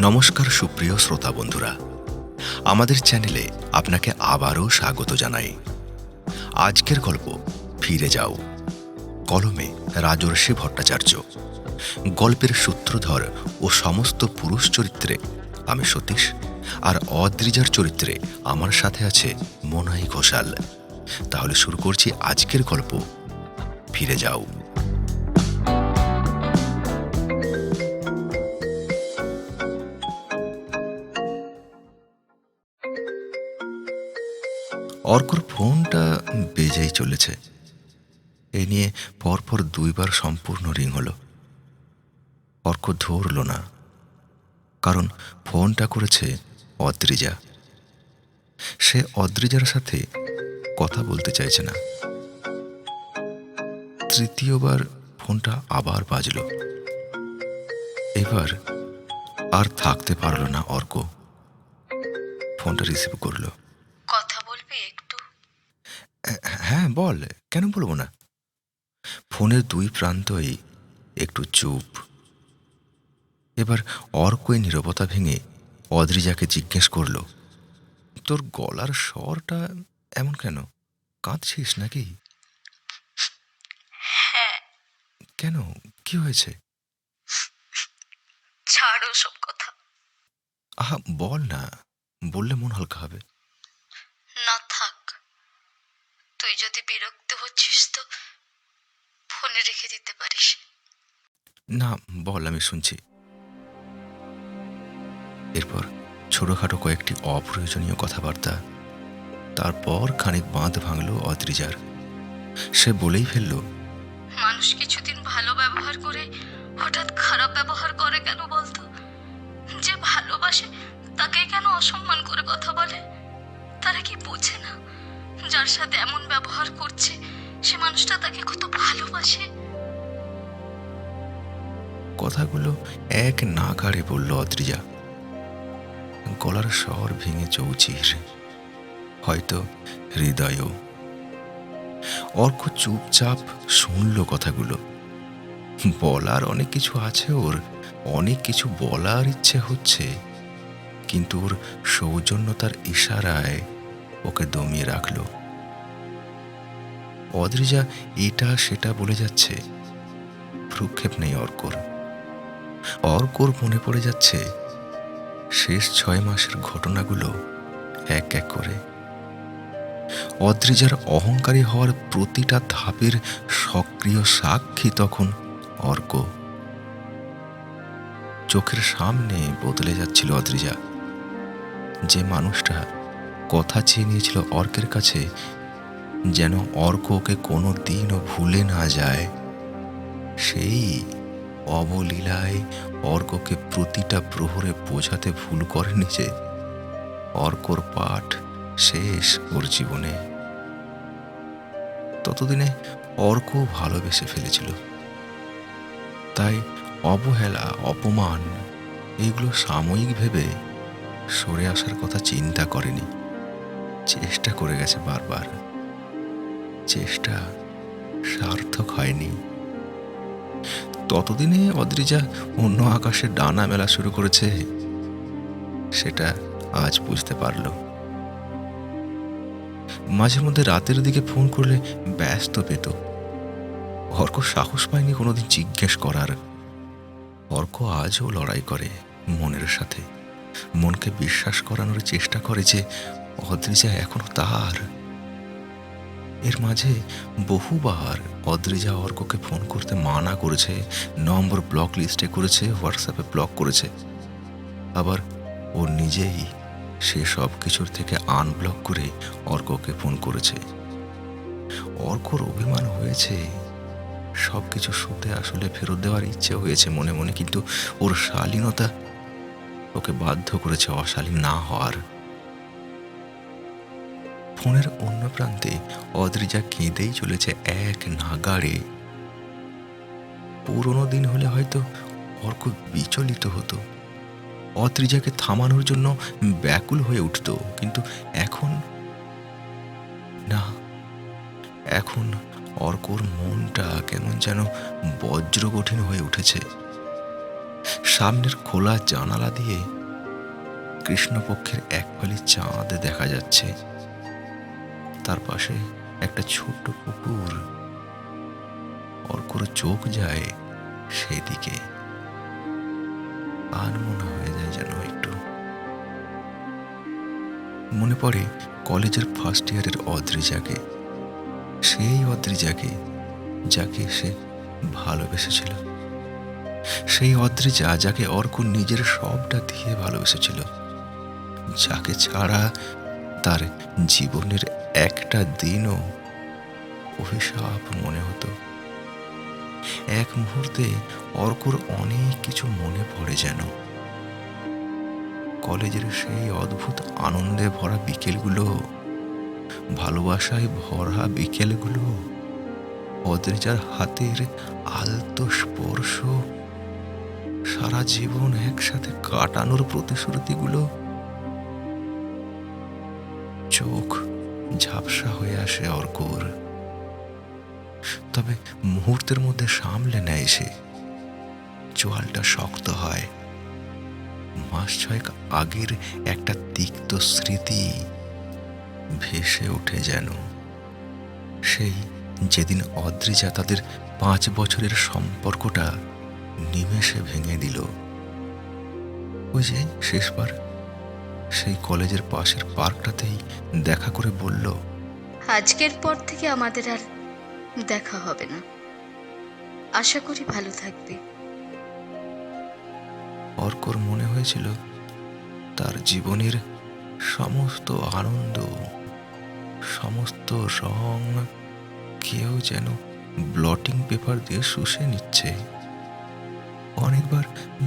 নমস্কার সুপ্রিয় শ্রোতা বন্ধুরা। আমাদের চ্যানেলে আপনাকে আবারও স্বাগত জানাই। আজকের গল্প, ফিরে যাও। কলমে রাজর্ষি ভট্টাচার্য। গল্পের সূত্রধর ও সমস্ত পুরুষ চরিত্রে আমি সতীশ, আর অদ্রিজার চরিত্রে আমার সাথে আছে মোনাই ঘোষাল। তাহলে শুরু করছি আজকের গল্প, ফিরে যাও। অর্কর ফোনটা বেজেই চলেছে। এ নিয়ে পরপর দুইবার সম্পূর্ণ রিং হলো। অর্ক ধরল না, কারণ ফোনটা করেছে অদ্রিজা। সে অদ্রিজার সাথে কথা বলতে চাইছে না। তৃতীয়বার ফোনটা আবার বাজল। এবার আর থাকতে পারল না অর্ক। ফোনটা রিসিভ করল কথা বলবি একটু হ্যাঁ বল কেন বলব না? ফোনের দুই প্রান্তই একটু চুপ। এবার অর্কই নীরবতা ভেঙে অদ্রিজাকে জিজ্ঞেস করল তোর গলার স্বরটা এমন কেন? কাঁদছিস নাকি? হ্যাঁ। কেন? কি হয়েছে? ছাড়ো সব কথা। আহা বল না বললে মন হালকা হবে। না থাক। তুই যদি বিরক্ত হচ্ছিস তো ফোনে রেখে দিতে পারিস। না বল আমি শুনছি। এরপর ছোটখাটো কয়েকটি অপ্রয়োজনীয় কথাবার্তা তারপর খানিক বাঁধ ভাঙল অদ্রিজার। সে বলেই ফেলল মানুষ কিছুদিন ভালো ব্যবহার করে হঠাৎ খারাপ ব্যবহার করে কেন বলতো? যে ভালোবাসে তাকে কেন অসম্মান করে কথা বলে? তারা কি বোঝে না? যার সাথে এমন ব্যবহার করছে, সে মানুষটা তাকে কত ভালোবাসে। কথাগুলো এক নাগাড়ে বলল অদ্রিজা। গলার স্বর ভেঙে চৌচির হয়তো হৃদয়ও। অর্ক চুপচাপ শুনল কথাগুলো। বলার অনেক কিছু আছে ওর, অনেক কিছু বলার ইচ্ছে হচ্ছে, কিন্তু ওর সৌজন্যতার ইশারায় ওকে দমিয়ে রাখল। অদ্রিজা এটা সেটা বলে যাচ্ছে। ভ্রুক্ষেপ নেই অর্কর। অর্কর মনে পড়ে যাচ্ছে, শেষ ছয় মাসের ঘটনাগুলো এক এক করে। অদ্রিজার অহংকারী হওয়ার প্রতিটা ধাপের সক্রিয় সাক্ষী তখন অর্ক। চোখের সামনে বদলে যাচ্ছিল অদ্রিজা যে মানুষটা কথা চেয়ে নিয়েছিল অর্কের কাছে, যেন অর্ক ওকে কোনো দিনও ভুলে না যায়। সেই অবলীলায় অর্ককে প্রতিটা প্রহরে বোঝাতে ভুল করেনি যে অর্কর পাঠ শেষ ওর জীবনে। ততদিনে অর্ক ভালোবেসে ফেলেছিল। তাই অবহেলা, অপমান, এগুলো সাময়িক ভেবে সরে আসার কথা চিন্তা করেনি। চেষ্টা করে গেছে বারবার। চেষ্টা সার্থক হয়নি। ততদিনে অদ্রিজা অন্য আকাশে ডানা মেলা শুরু করেছে, সেটা আজ বুঝতে পারল। মাঝে মধ্যে রাতের দিকে ফোন করলে ব্যস্ত পেত। অর্ক সাহস পায়নি কোনোদিন জিজ্ঞেস করার। অর্ক আজও লড়াই করে মনের সাথে। মনকে বিশ্বাস করানোর চেষ্টা করে যে অদ্রিজা এখনও তার এর মাঝে বহুবার অদ্রিজা অর্ককে ফোন করতে মানা করেছে, নম্বর ব্লক লিস্টে করেছে, হোয়াটসঅ্যাপে ব্লক করেছে। আবার ও নিজেই সে সব কিছুর থেকে আনব্লক করে অর্ককে ফোন করেছে। অর্কর অভিমান হয়েছে। সব কিছু শুতে আসলে ফেরত দেওয়ার ইচ্ছে হয়েছে মনে মনে, কিন্তু ওর শালীনতা ওকে বাধ্য করেছে অশালীন না হওয়ার। ফোনের অন্য প্রান্তে অদ্রিজা কেঁদেই চলেছে এক নাগাড়ে। পুরনো দিন হলে হয়তো অর্ক বিচলিত হতো। অদ্রিজাকে থামানোর জন্য ব্যাকুল হয়ে উঠত, কিন্তু এখন না। এখন অর্কর মনটা কেমন যেন বজ্র কঠিন হয়ে উঠেছে। সামনের খোলা জানালা দিয়ে কৃষ্ণপক্ষের এক ফালি চাঁদ দেখা যাচ্ছে। তার পাশে একটা ছোট্ট পুকুর অর্কর চোখ যায় সেদিকে। আর মনে হয়ে যায় যেন একটু। মনে পড়ে কলেজের ফার্স্ট ইয়ারের অদ্রিজাকে। সেই অদ্রিজাকে যাকে সে ভালোবেসেছিল। সেই অদ্রিজা যাকে অর্ক নিজের সবটা দিয়ে ভালোবেসেছিল। যাকে ছাড়া তার জীবনের একটা দিনও অভিশাপ মনে হতো। এক মুহূর্তে অর্কর অনেক কিছু মনে পড়ে যেন। কলেজের সেই অদ্ভুত আনন্দে ভরা বিকেলগুলো, ভালোবাসায় ভরা বিকেলগুলো অদ্রিজার হাতের আলতো স্পর্শ, সারা জীবন একসাথে কাটানোর প্রতিশ্রুতিগুলো ঝাপসা হয়ে আসে অর্কর। তবে মুহূর্তের মধ্যে সামলে নেয় সে। চোয়ালটা শক্ত হয়। মাস ছয়েক আগের একটা তিক্ত স্মৃতি ভেসে ওঠে যেন। সেই যেদিন অদ্রিজা তাদের পাঁচ বছরের সম্পর্কটা নিমেষে ভেঙে দিল। ওই যে শেষবার সেই কলেজের পাশের পার্কটাতেই দেখা করে বলল আজকের পর থেকে আমাদের আর দেখা হবে না। আশা করি ভালো থাকবে। অর্কর মনে হয়েছিল তার জীবনের সমস্ত আনন্দ সমস্ত রং কেউ যেন ব্লটিং পেপার দিয়ে শুষে নিচ্ছে। অনেকবার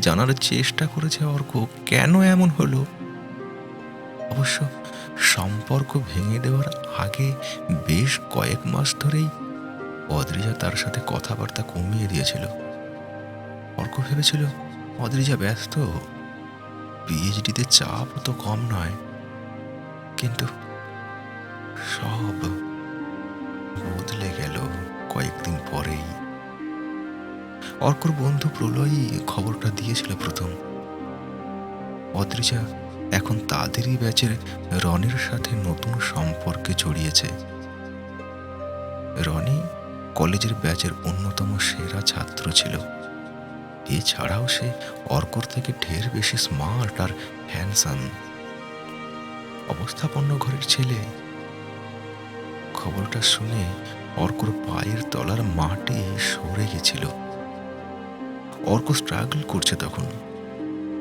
জানার চেষ্টা করেছে অর্ক কেন এমন হলো? অবশ্য সম্পর্ক ভেঙে দেওয়ার আগে বেশ কয়েক মাস ধরেই অদ্রিজা তার সাথে কথাবার্তা কমিয়ে দিয়েছিল। অর্ক ভেবেছিল, অদ্রিজা ব্যস্ত পিএইচডিতে চাপ তো কম নয়। কিন্তু সব বদলে গেল কয়েকদিন পরেই। অর্কর বন্ধু প্রলয়ই খবরটা দিয়েছিল প্রথম। অদ্রিজা এখন তাদেরই ব্যাচের রনির সাথে নতুন সম্পর্কে জড়িয়েছে। রনি কলেজের ব্যাচের অন্যতম সেরা ছাত্র ছিল। এছাড়াও সে অর্কর থেকে ঢের বেশি স্মার্ট আর হ্যান্ডসাম। অবস্থাপন্ন ঘরের ছেলে। খবরটা শুনে অর্কর পায়ের তলার মাটি সরে গেছিল। অর্ক স্ট্রাগল করছে তখন।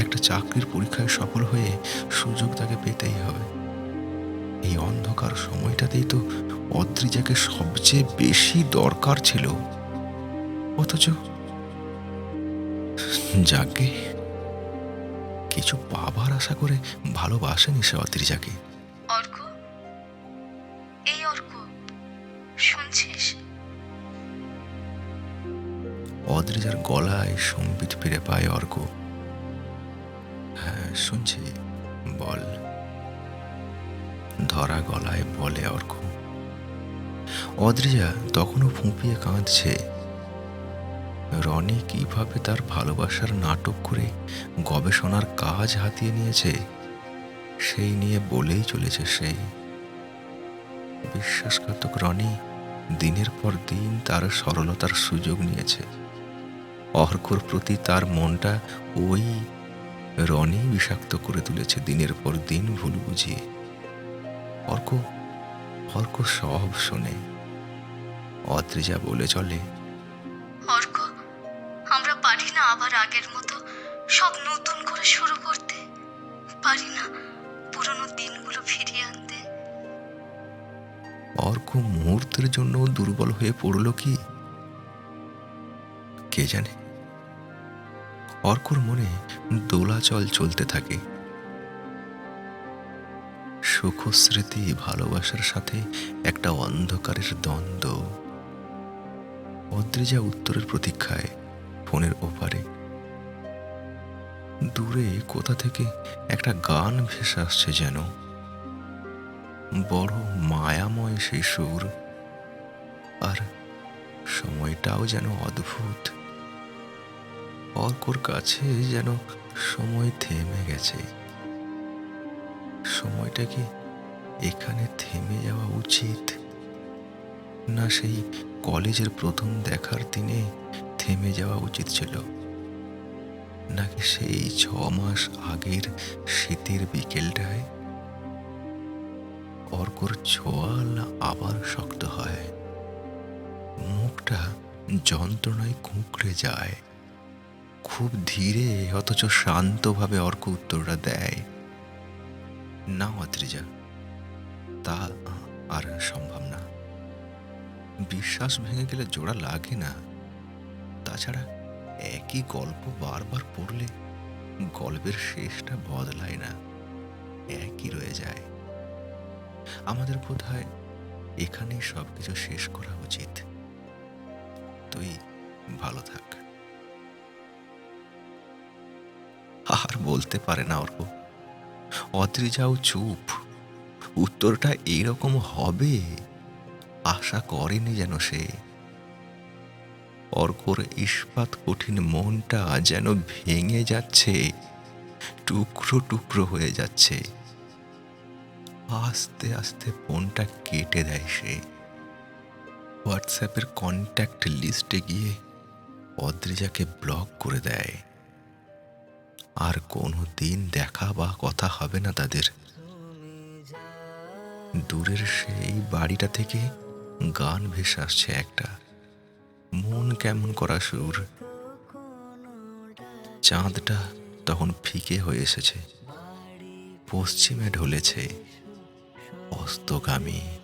একটা চাকরির পরীক্ষায় সফল হয়ে সুযোগ তাকে পেতেই হবে। এই অন্ধকার সময়টাতেই তো অদ্রিজাকে সবচেয়ে বেশি দরকার ছিল। অথচ যাকে কিছু পাবার আশা করে ভালোবাসেনি সে অদ্রিজাকে। অর্ক? এই অর্ক শুনছিস? অদ্রিজার গলায় সম্বিত ফিরে পায় অর্ক। শুনছি, বল। ধরা গলায় বলে অর্ক। অদ্রিজা তখনও ফুঁপিয়ে কাঁদছে। রনি কীভাবে তার ভালোবাসার নাটক করে গবেষণার কাজ হাতিয়ে নিয়েছে, সেই নিয়ে বলেই চলেছে সেই বিশ্বাসঘাতক রনি দিনের পর দিন তার সরলতার সুযোগ নিয়েছে। অর্কর প্রতি তার মনটা ওই রনি বিষাক্ত করে তুলেছে দিনের পর দিন ভুল বুঝিয়ে। অর্ক অর্ক সব শোনে। অদ্রিজা বলে চলে অর্ক আমরা পারি না আবার আগের মতো সব নতুন করে শুরু করতে। পারি না পুরনো দিনগুলো ফিরিয়ে আনতে। অর্ক মুহূর্তের জন্য দুর্বল হয়ে পড়ল কি? কে জানে? অর্কর মনে দোলাচল চলতে থাকে। সুখ স্মৃতি ভালোবাসার সাথে একটা অন্ধকারের দ্বন্দ্ব। অদ্রিজা উত্তরের প্রতীক্ষায় ফোনের ওপারে। দূরে কোথা থেকে একটা গান ভেসে আসছে যেন। বড় মায়াময় সেই সুর আর সময়টাও যেন অদ্ভুত। অর্কর কাছে যেন সময় থেমে গেছে। সময়টা কি এখানে থেমে যাওয়া উচিত? না সেই কলেজের প্রথম দেখার দিনে থেমে যাওয়া উচিত ছিল? নাকি সেই ছ মাস আগের শীতের বিকেলটায় অর্কর ছোয়াল আবার শক্ত হয়। মুখটা যন্ত্রণায় কুঁকড়ে যায়। খুব ধীরে, অথচ শান্তভাবে অর্ক উত্তরটা দেয়। না, অত্রিজা, তা আর সম্ভব না। বিশ্বাস ভেঙে গেলে জোড়া লাগে না। তাছাড়া একই গল্প বারবার পড়লে গল্পের শেষটা বদলায় না, একই রয়ে যায়। আমাদের বোধ হয় এখানেই সবকিছু শেষ করা উচিত। তুই ভালো থাক। বলতে পারে না অর্ক। অদ্রিজাও চুপ। উত্তরটা এরকম হবে, আশা করেনি যেন সে। অর্কর ইস্পাত কঠিন মনটা যেন ভেঙে যাচ্ছে, টুকরো টুকরো হয়ে যাচ্ছে। আস্তে আস্তে ফোনটা কেটে দেয় সে। হোয়াটসঅ্যাপের কন্ট্যাক্ট লিস্টে গিয়ে অদ্রিজাকে ব্লক করে দেয়। আর কোনো দিন দেখা বা কথা হবে না তাদের। দূরের সেই বাড়িটা থেকে গান ভেসে আসছে একটা। মন কেমন করা সুর। চাঁদটা তখন ফিকে হয়ে এসেছে। পশ্চিমে ঢলেছে। অস্তগামী।